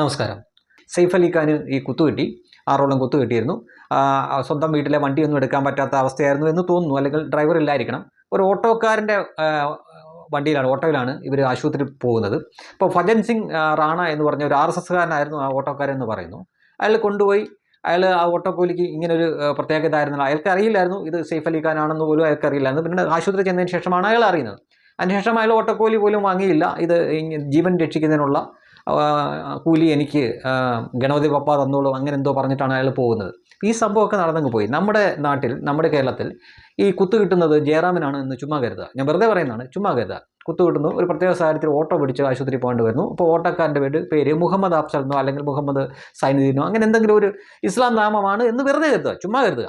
നമസ്കാരം. സെയ്ഫ് അലി ഖാന് ഈ കുത്തു കിട്ടി ആറോളം കുത്തു കിട്ടിയിരുന്നു. സ്വന്തം വീട്ടിലെ വണ്ടിയൊന്നും എടുക്കാൻ പറ്റാത്ത അവസ്ഥയായിരുന്നു എന്ന് തോന്നുന്നു. അല്ലെങ്കിൽ ഡ്രൈവർ ഇല്ലായിരിക്കണം. ഒരു ഓട്ടോക്കാരന്റെ വണ്ടിയിലാണ് ഓട്ടോയിലാണ് ഇവർ ആശുപത്രിയിൽ പോകുന്നത്. അപ്പോൾ ഫജൻ സിംഗ് റാണ എന്ന് പറഞ്ഞ ഒരു ആർ എസ് എസ്കാരനായിരുന്നു ആ ഓട്ടോക്കാരൻ എന്ന് പറയുന്നു. അയാൾ കൊണ്ടുപോയി. അയാൾ ആ ഓട്ടോക്കൂലിക്ക് ഇങ്ങനൊരു പ്രത്യേകത ആയിരുന്നു അയാൾക്ക് അറിയില്ലായിരുന്നു ഇത് സെയ്ഫ് അലി ഖാനാണെന്ന് പോലും അയാൾക്ക് അറിയില്ലായിരുന്നു. പിന്നെ ആശുപത്രി ചെന്നതിന് ശേഷമാണ് അയാൾ അറിയുന്നത്. അതിനുശേഷം അയാൾ ഓട്ടോക്കൂലി പോലും വാങ്ങിയില്ല. ഇത് ജീവൻ രക്ഷിക്കുന്നതിനുള്ള കൂലി എനിക്ക് ഗണപതി പപ്പ തന്നോളൂ അങ്ങനെ എന്തോ പറഞ്ഞിട്ടാണ് അയാൾ പോകുന്നത്. ഈ സംഭവമൊക്കെ നടന്നങ്ങ് പോയി. നമ്മുടെ നാട്ടിൽ നമ്മുടെ കേരളത്തിൽ ഈ കുത്തു കിട്ടുന്നത് ജയറാമിനാണ് എന്ന് ചുമ്മാ കരുതുക. ഞാൻ വെറുതെ പറയുന്നതാണ് ചുമ്മാ കരുതുക. കുത്തു കിട്ടുന്നു ഒരു പ്രത്യേക സാഹചര്യത്തിൽ ഓട്ടോ പിടിച്ച് ആശുപത്രി പോകേണ്ടി വരുന്നു. അപ്പോൾ ഓട്ടോക്കാരന്റെ പേര് പേര് മുഹമ്മദ് അഫ്സൽ എന്നോ അല്ലെങ്കിൽ മുഹമ്മദ് സൈനുദ്ദീനോ അങ്ങനെ എന്തെങ്കിലും ഒരു ഇസ്ലാം നാമമാണ് എന്ന് വെറുതെ കരുതുക. ചുമ്മാ കരുതുക.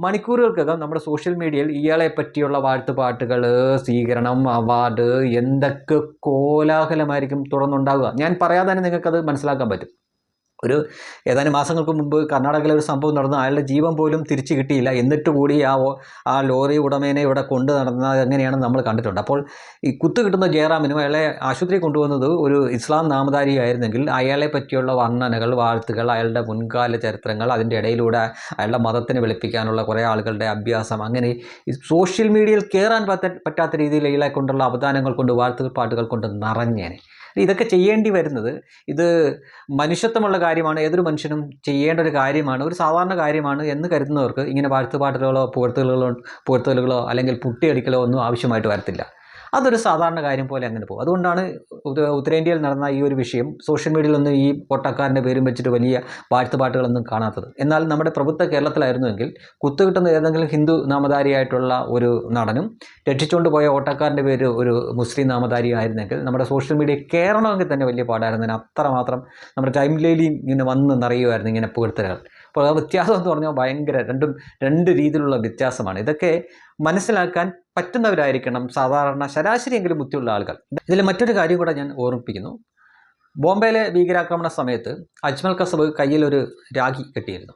മണിക്കൂറുകൾക്കകം നമ്മുടെ സോഷ്യൽ മീഡിയയിൽ ഇയാളെ പറ്റിയുള്ള വാഴ്ത്തുപാട്ടുകൾ സ്വീകരണം അവാർഡ് എന്തൊക്കെ കോലാഹലമായിരിക്കും തുടർന്നുണ്ടാവുക. ഞാൻ പറയാതെ തന്നെ നിങ്ങൾക്കത് മനസ്സിലാക്കാൻ പറ്റും. ഒരു ഏതാനും മാസങ്ങൾക്ക് മുമ്പ് കർണാടകയിലെ ഒരു സംഭവം നടന്നു. അയാളുടെ ജീവൻ പോലും തിരിച്ചു കിട്ടിയില്ല. എന്നിട്ട് കൂടി ആ ആ ലോറി ഉടമേനെ ഇവിടെ കൊണ്ടു നടന്നത് എങ്ങനെയാണ് നമ്മൾ കണ്ടിട്ടുണ്ട്. അപ്പോൾ ഈ കുത്തു കിട്ടുന്ന ജയറാമിനും അയാളെ ആശുപത്രി കൊണ്ടുവന്നത് ഒരു ഇസ്ലാം നാമധാരി ആയിരുന്നെങ്കിൽ അയാളെ പറ്റിയുള്ള വർണനകൾ വാഴ്ത്തുകൾ അയാളുടെ മുൻകാല ചരിത്രങ്ങൾ അതിന്റെ ഇടയിലൂടെ അയാളുടെ മതത്തിന് വെളുപ്പിക്കാനുള്ള കുറേ ആളുകളുടെ അഭ്യാസം അങ്ങനെ സോഷ്യൽ മീഡിയയിൽ കയറാൻ പറ്റ പറ്റാത്ത രീതിയിൽ ഇയാളെ കൊണ്ടുള്ള അവദാനങ്ങൾ കൊണ്ട് വാഴ്ത്തുകൾ പാട്ടുകൾ കൊണ്ട് നിറഞ്ഞേനെ. ഇതൊക്കെ ചെയ്യേണ്ടി വരുന്നത് ഇത് മനുഷ്യത്വമുള്ള കാര്യമാണ് ഏതൊരു മനുഷ്യനും ചെയ്യേണ്ട ഒരു കാര്യമാണ് ഒരു സാധാരണ കാര്യമാണ് എന്ന് കരുതുന്നവർക്ക് ഇങ്ങനെ വാഴ്ത്തുപാട്ടലുകളോ പുകഴ്ത്തലുകളോ പുകഴ്ത്തലുകളോ അല്ലെങ്കിൽ പുട്ടിയടിക്കലോ ഒന്നും ആവശ്യമായിട്ട് വരത്തില്ല. അതൊരു സാധാരണ കാര്യം പോലെ അങ്ങനെ പോകും. അതുകൊണ്ടാണ് ഉത്തരേന്ത്യയിൽ നടന്ന ഈ ഒരു വിഷയം സോഷ്യൽ മീഡിയയിലൊന്നും ഈ ഓട്ടക്കാരന്റെ പേരും വെച്ചിട്ട് വലിയ വാഴ്ത്തുപാട്ടുകളൊന്നും കാണാത്തത്. എന്നാൽ നമ്മുടെ പ്രഭുത്വ കേരളത്തിലായിരുന്നുവെങ്കിൽ കുത്തുകിട്ടുന്ന ഏതെങ്കിലും ഹിന്ദു നാമധാരിയായിട്ടുള്ള ഒരു നടനും രക്ഷിച്ചുകൊണ്ട് പോയ ഓട്ടക്കാരന്റെ പേര് ഒരു മുസ്ലിം നാമധാരി ആയിരുന്നെങ്കിൽ നമ്മുടെ സോഷ്യൽ മീഡിയ കയറണമെങ്കിൽ തന്നെ വലിയ പാടായിരുന്നു. അത്രമാത്രം നമ്മുടെ ടൈം ലൈലിയും ഇങ്ങനെ വന്ന് നിറയുമായിരുന്നു ഇങ്ങനെ പുകഴ്ത്തലുകൾ. അപ്പോൾ ആ വ്യത്യാസം എന്ന് പറഞ്ഞാൽ ഭയങ്കര രണ്ടും രണ്ട് രീതിയിലുള്ള വ്യത്യാസമാണ്. ഇതൊക്കെ മനസ്സിലാക്കാൻ പറ്റുന്നവരായിരിക്കണം സാധാരണ ശരാശരിയെങ്കിലും ബുദ്ധിയുള്ള ആളുകൾ. ഇതിൽ മറ്റൊരു കാര്യം കൂടെ ഞാൻ ഓർമ്മിപ്പിക്കുന്നു. ബോംബെയിലെ ഭീകരാക്രമണ സമയത്ത് അജ്മൽ കസബ് കയ്യിലൊരു രാഖി കെട്ടിയിരുന്നു.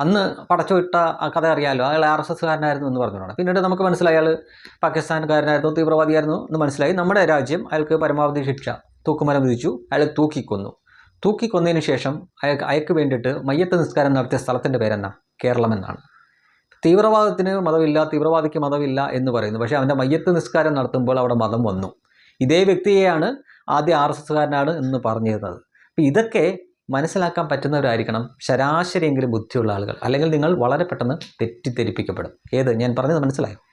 അന്ന് പടച്ചുവിട്ട ആ കഥ അറിയാമല്ലോ അയാൾ ആർ എസ് എസ്കാരനായിരുന്നു എന്ന് പറഞ്ഞതാണ് പിന്നീട് നമുക്ക് മനസ്സിലായി അയാൾ പാകിസ്ഥാൻകാരനായിരുന്നു തീവ്രവാദിയായിരുന്നു എന്ന് മനസ്സിലായി. നമ്മുടെ രാജ്യം അയാൾക്ക് പരമാവധി ശിക്ഷ തൂക്കുമരം വിധിച്ചു. അയാൾ തൂക്കിക്കൊന്നു. തൂക്കിക്കൊന്നതിന് ശേഷം അയാൾക്ക് അയക്ക് വേണ്ടിയിട്ട് മയ്യത്ത് നിസ്കാരം നടത്തിയ സ്ഥലത്തിന്റെ പേരെന്നാ? കേരളം എന്നാണ്. തീവ്രവാദത്തിന് മതമില്ല തീവ്രവാദിക്ക് മതമില്ല എന്ന് പറയുന്നു. പക്ഷേ അവന്റെ മയ്യത്ത് നിസ്കാരം നടത്തുമ്പോൾ അവിടെ മതം വന്നു. ഇതേ വ്യക്തിയെയാണ് ആദ്യ ആർ എസ് എസ്സുകാരനാണ് എന്ന് പറഞ്ഞിരുന്നത്. അപ്പം ഇതൊക്കെ മനസ്സിലാക്കാൻ പറ്റുന്നവരായിരിക്കണം ശരാശരിയെങ്കിലും ബുദ്ധിയുള്ള ആളുകൾ. അല്ലെങ്കിൽ നിങ്ങൾ വളരെ പെട്ടെന്ന് തെറ്റിദ്ധരിപ്പിക്കപ്പെടും. ഏത്? ഞാൻ പറഞ്ഞത് മനസ്സിലായോ?